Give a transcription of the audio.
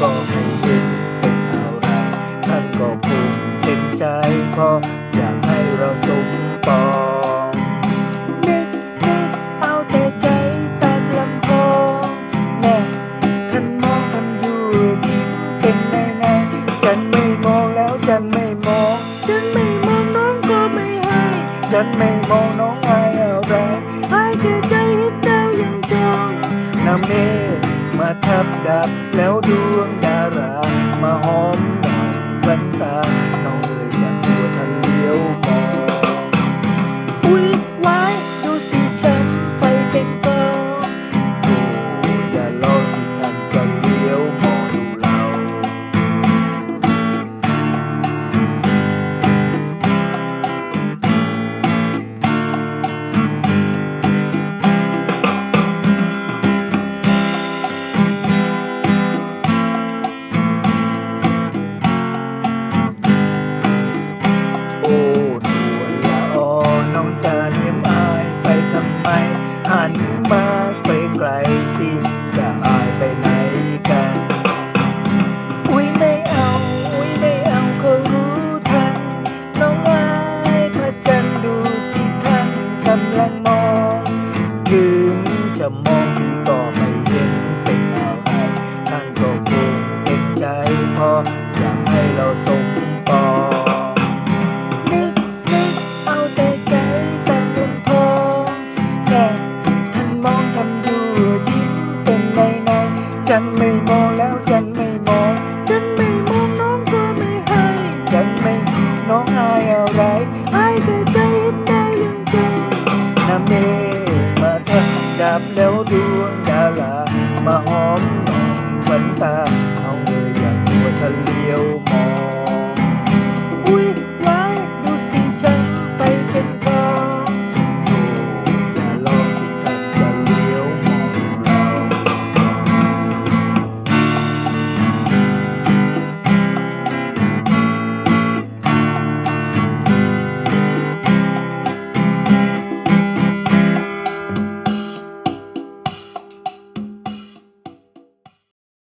ก็ไม่เห็นเป็นอะไรท่านก็คงเต็มใจพราะอยากให้เราสมปองนึกนึกเอาแต่ใจตามลำโพงแน่ท่านมองทำอยู่ยิ้มเป็นในในฉันไม่มองแล้วฉันไม่มองฉันไม่มองน้องก็ไม่ให้ฉันไม่มองน้องอายอะไรให้แค่ใจเห็นดาวยังจองน้ำเมฆ มาทับดาบแล้วดวงดารา มาหอมหน่อยวันตาน้องเลยอยากตัวทันเลี้ยวมอ หันมาไกล แล้วดวงดารามาหอมหน่อยวันตา